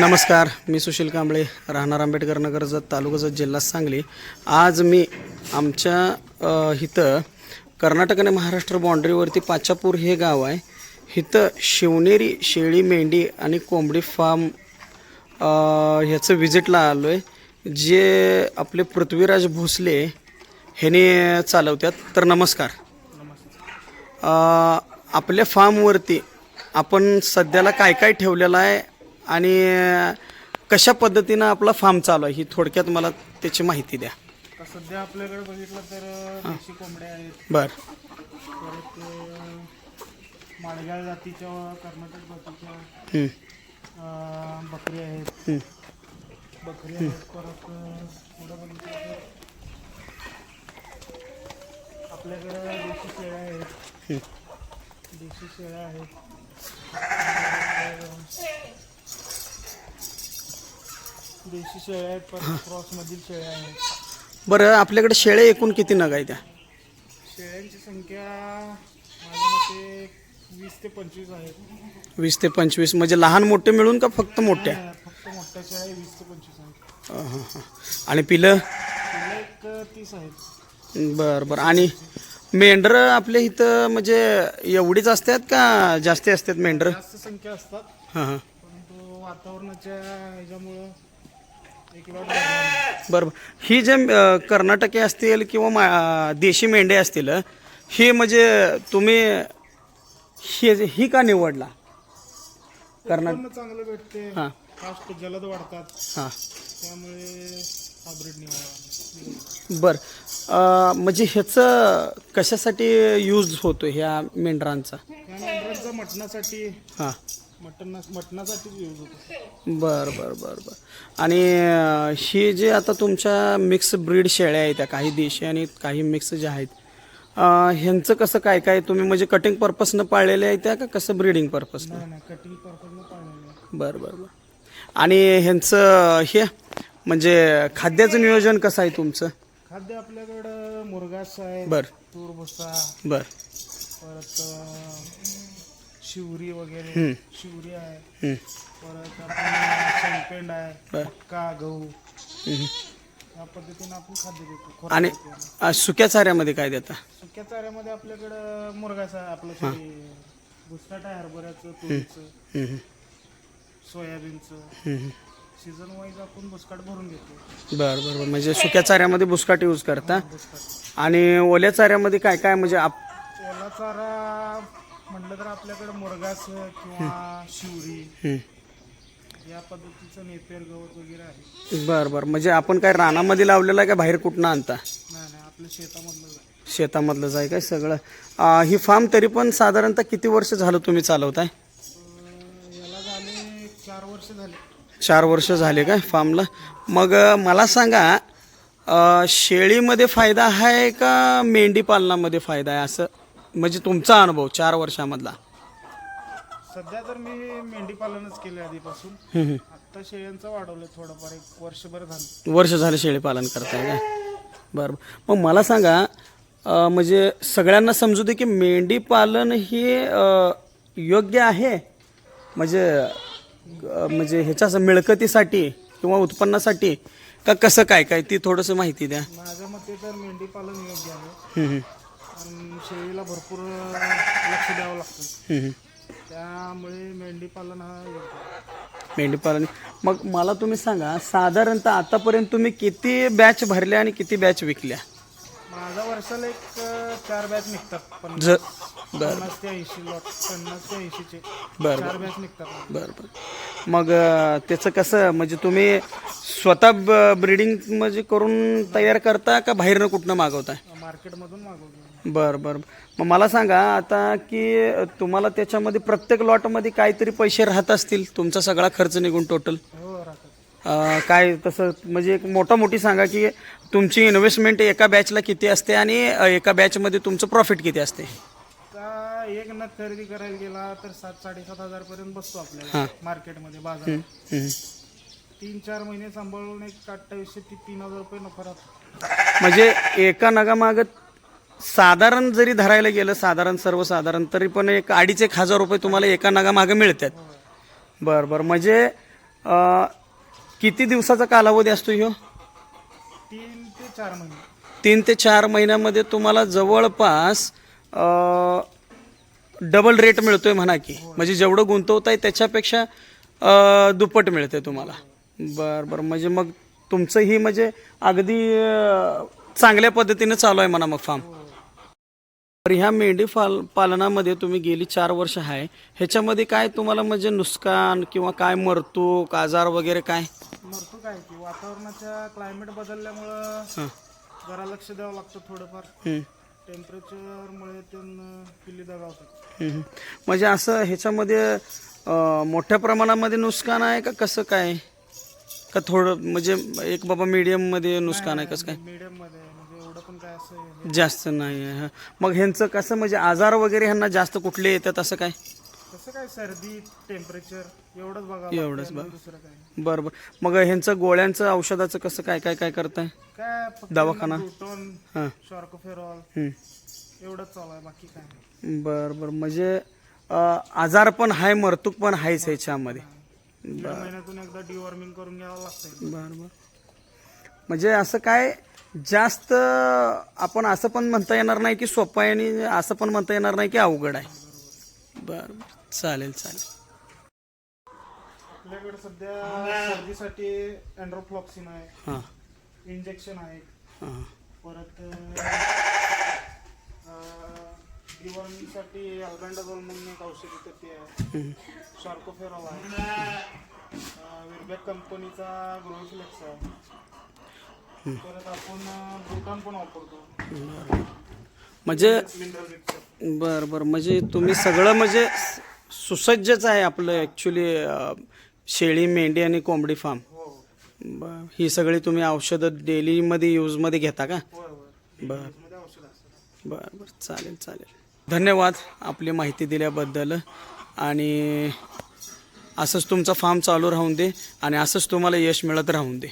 नमस्कार मी सुशील कांबळे राहणार आंबेडकर नगर जत तालुका जत जिल्हा सांगली. आज मी आमच्या इथं कर्नाटक आणि महाराष्ट्र बाँड्रीवरती पाचापूर हे गाव आहे. इथं शिवनेरी शेळी मेंढी आणि कोंबडी फार्म ह्याचं विजिटला आलो आहे जे आपले पृथ्वीराज भोसले ह्याने चालवतात तर नमस्कार. आपल्या फार्मवरती आपण सध्याला काय काय ठेवलेलं आहे? आणि कशा पद्धतीनं आपला फार्म चालू आहे ही थोडक्यात मला त्याची माहिती द्या. आता सध्या आपल्याकडे बघितलं तर देशी कोंबड्या आहेत. बर. परत अं, माळगाळ जातीच्या कर्नाटक जातीच्या हं, अं, बकरी आहेत. हं. बकरी आहेत परत अं, पुढं बघितलं तर आपल्याकडे देशी शेळ्या आहेत. हं. देशी शेळ्या आहेत. देशी शेळ्या आहेत परत क्रॉसमधील शेळ्या आहेत. बरं आपल्याकडे शेळे एकूण किती नग आहे त्या शेळ्यांची संख्या माझ्या मते वीस ते पंचवीस आहेत. वीस ते पंचवीस. म्हणजे लहान मोठे मिळून का फक्त मोठ्या? फक्त मोठ्या शेळ्या वीस ते पंचवीस आहेत. अं, हं, हं. आणि पिलं? तिला एक तीस आहेत. बरं बरं. आणि मेंढरं आपल्या इथं म्हणजे एवढीच असतात का जास्ती असतात मेंढरं? जास्त संख्या असतात. हां हां. परंतु वातावरणाच्या ह्याच्यामुळं एक लॉट भरला नाही. बरं बरं. ही जे कर्नाटकी असतील किंवा मा देशी मेंढे असतील ही म्हणजे तुम्ही ही ही का निवडला? कर्नाटक चांगलं भेटते. हां. फास्ट जलद वाढतात. हां. त्यामुळे बरं. म्हणजे ह्याचं कशासाठी यूज होतो ह्या मेंढरांचा? मेंढरांचा मटणासाठी हां. मटण मटणासाठीच यूज होतो. बरं बरं बरं बरं. आणि अ, ही जे आता तुमच्या मिक्स ब्रीड शेळ्या आहेत त्या काही देशी आणि काही मिक्स ज्या आहेत अ, ह्यांचं कसं काय काय तुम्ही म्हणजे कटिंग पर्पजनं पाळलेले आहे त्या का कसं ब्रीडिंग पर्पजनं नाही नाही कटिंग पर्पजनं पाळलेलं आहे बरं बरं बरं. आणि ह्यांचं हे म्हणजे खाद्याचं नियोजन कसं आहे तुमचं? खाद्य आपल्याकडं मुरगास आहे बरं. तूर भुसा बरं. परत अं, शिवरी वगैरे. शिवरी आहे. हं, परत शेंगपेंड आहे. मक्का गहू. या पद्धतीने आपण खाद्य देतो आणि देतो. अ, सुक्या चाऱ्यामध्ये काय देता? सुक्या चाऱ्यामध्ये आपल्याकडं मुरगास आहे आपलं सॉरी भुसकाट आहे हरभऱ्याचं तुरीचं सोयाबीनचं. सीझन वाईज आपण भुसकाट भरून घेतो. बरं बरं. बरं म्हणजे सुक्या चाऱ्यामध्ये बुसकाट यूज करता? भुसकाट आणि ओल्या चाऱ्यामध्ये काय काय म्हणजे आप ओला चारा म्हटलं तर आपल्याकडं मुरगास किंवा शिवरी. या पद्धतीचं नेपेर गवत वगैरे आहे. बरं बरं. म्हणजे आपण काय रानामध्ये लावलेलं आहे का बाहेर कुठनं आणता? नाही नाही. आपल्या शेतामधलं आहे. शेतामधलंच आहे काय सगळं? ही फार्म तरी पण साधारणतः किती वर्ष झालं तुम्ही चालवताय? अं, याला झाले चार वर्ष झाले. चार वर्ष झाले काय फार्मला मग अ, मला सांगा अ, शेळीमध्ये फायदा आहे का मेंढी पालनामध्ये फायदा आहे असं? म्हणजे तुमचा अनुभव चार वर्षामधला? सध्या तर मी मेंढी पालनच केले आधीपासून. आत्ता शेळ्यांचं वाढवलं थोडंफार एक वर्षभर झालं. वर्ष झालं शेळी पालन करताय काय बरं. मग मला सांगा अ, म्हणजे सगळ्यांना समजू दे की मेंढी पालन हे अ, योग्य आहे? म्हणजे अ, म्हणजे ह्याच्या मिळकतीसाठी किंवा उत्पन्नासाठी का कसं काय? काय ती थोडंसं माहिती द्या. माझ्या मते तर मेंढी पालन योग्य आहे. आणि शेळीला भरपूर लक्ष द्यावं लागतं. त्यामुळे मेंढी पालन हा योग्य आहे. मेंढी पालन मग मला तुम्ही सांगा साधारणतः आतापर्यंत तुम्ही किती बॅच भरल्या आणि किती बॅच विकल्या? माझा वर्षाला एक चार बॅच निघतात. पन्नास ज बरं. पन्नास ते ऐंशी लॉट पन्नास ते ऐंशीचे. बरं चार बॅच निघतात. बरं बरं. मग अ, त्याचं कसं म्हणजे तुम्ही स्वतः ब्रिडिंग म्हणजे करून तयार करता का बाहेरनं कुठनं मागवताय? मार्केटमधून मागवतो. बरं बरं. मग मला सांगा आता की तुम्हाला त्याच्यामध्ये प्रत्येक लॉटमध्ये काहीतरी पैसे राहत असतील? तुमचा सगळा खर्च निघून टोटल हो राहतात. काय तसं म्हणजे एक मोठा मोठी सांगा की तुमची इन्व्हेस्टमेंट एका बॅचला किती असते आणि अ, एका बॅचमध्ये तुमचं प्रॉफिट किती असते? आता एक नग खरेदी करायला गेला तर सात साडेसात हजार पर्यंत बसतो आपल्याला. मार्केटमध्ये बाजारात. हं. तीन चार महिने सांभाळून एक अठ्ठावीसशे ते तीन हजार रुपये नफा राहतो. म्हणजे एका नगामागं साधारण जरी धरायला गेलं साधारण सर्वसाधारण तरी पण एक अडीच एक हजार रुपये तुम्हाला एका नगामागं मिळतात. बरं बरं. म्हणजे अ, किती दिवसाचा कालावधी असतो ह्यो? तीन ते चार महिने. तीन ते चार महिन्यामध्ये तुम्हाला जवळपास डबल रेट मिळतोय म्हणा की. म्हणजे जेवढं गुंतवताय त्याच्यापेक्षा अ, दुप्पट मिळते तुम्हाला. बरं बरं. म्हणजे मग तुमचं ही म्हणजे अगदी चांगल्या पद्धतीने चालू आहे म्हणा मग फार्म तर ह्या मेंढी फाल पालनामध्ये तुम्ही गेली चार वर्ष आहे. ह्याच्यामध्ये काय तुम्हाला म्हणजे नुकसान किंवा काय मरतूक आजार वगैरे काय? मरतो काय की वातावरणाच्या क्लायमेट बदलल्यामुळं जरा लक्ष द्यावं लागतं थोडंफार. टेम्परेचरमुळे दगावतात. हम्म. म्हणजे असं ह्याच्यामध्ये मोठ्या प्रमाणामध्ये नुकसान आहे का कसं काय? का थोडं म्हणजे एक बाबा मीडियममध्ये नुकसान आहे कसं काय? मीडियममध्ये म्हणजे एवढं पण काय असं हे- जास्त नाही आहे हा. मग ह्यांचं कसं म्हणजे आजार वगैरे ह्यांना जास्त कुठले येतात असं काय? कसं काय सर्दी टेम्परेचर एवढंच बघा एवढंच बघ. दुसरं काय बरं बरं. मग ह्यांचं गोळ्यांचं औषधाचं कसं काय काय काय करताय? काय फक्त दवाखाना? ब्रुटॉन हां. शॉर्कोफेरॉल. एवढंच चालू आहे बाकी काय नाही. बरं बरं. म्हणजे अं, आजार पण आहे मरतूक पण आहेच ह्याच्यामध्ये. दीड महिन्यातून एकदा डिवॉर्मिंग करून घ्यावं लागतंय. बरं बरं. म्हणजे असं काय जास्त आपण असं पण म्हणता येणार नाही की सोपं आहे आणि असं पण म्हणता येणार नाही की अवघड आहे. बरं बरं. चालेल चालेल. आपल्याकडे सध्या सर्दीसाठी अँड्रोफ्लॉक्सिन आहे. हां. इंजेक्शन आहे. हां. परत डिवॉर्मिंगसाठी अल्बँडाझोल म्हणून एक औषध येतं ते आहे. शॉर्कोफेरॉल आहे. विरबॅक कंपनीचा ग्रोफ्लेक्स आहे. परत आपण ब्रुटॉन पण वापरतो. म्हणजे बरं बरं. म्हणजे तुम्ही सगळं म्हणजे सुसज्जच आहे आपलं ॲक्च्युली शेळी मेंढी आणि कोंबडी फार्म हो. बरं. ही सगळी तुम्ही औषधं डेलीमध्ये यूजमध्ये घेता का? बरं. बरं बरं. चालेल चालेल. धन्यवाद आपली माहिती दिल्याबद्दल. आणि असंच तुमचा फार्म चालू राहून दे आणि असंच तुम्हाला यश मिळत राहून दे.